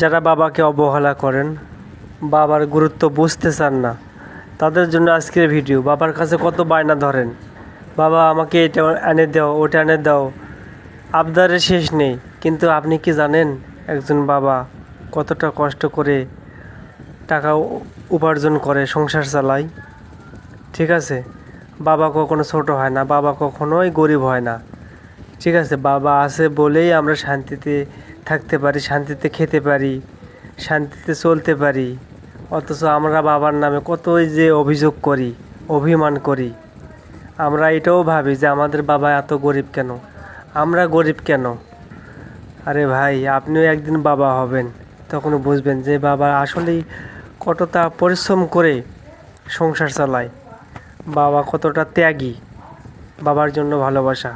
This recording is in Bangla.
যারা বাবাকে অবহেলা করেন, বাবার গুরুত্ব বুঝতে চান না, তাদের জন্য আজকের ভিডিও। বাবার কাছে কত বায়না ধরেন, বাবা, আমাকে এটা এনে দাও, ওটা এনে দাও, আবদারের শেষ নেই। কিন্তু আপনি কি জানেন একজন বাবা কতটা কষ্ট করে টাকা উপার্জন করে, সংসার চালায়? ঠিক আছে, বাবা কখনো ছোট হয় না, বাবা কখনোই গরিব হয় না। ঠিক আছে, বাবা আছে বলেই আমরা শান্তিতে থাকতে পারি, শান্তিতে খেতে পারি, শান্তিতে চলতে পারি। অথচ আমরা বাবার নামে কতই যে অভিযোগ করি, অভিমান করি। আমরা এটাও ভাবি যে আমাদের বাবা এত গরিব কেন? আমরা গরিব কেন? আরে ভাই, আপনিও একদিন বাবা হবেন তখন বুঝবেন যে বাবা আসলেই কতটা পরিশ্রম করে সংসার চালায়। বাবা কতটা ত্যাগী, বাবার জন্য ভালোবাসা।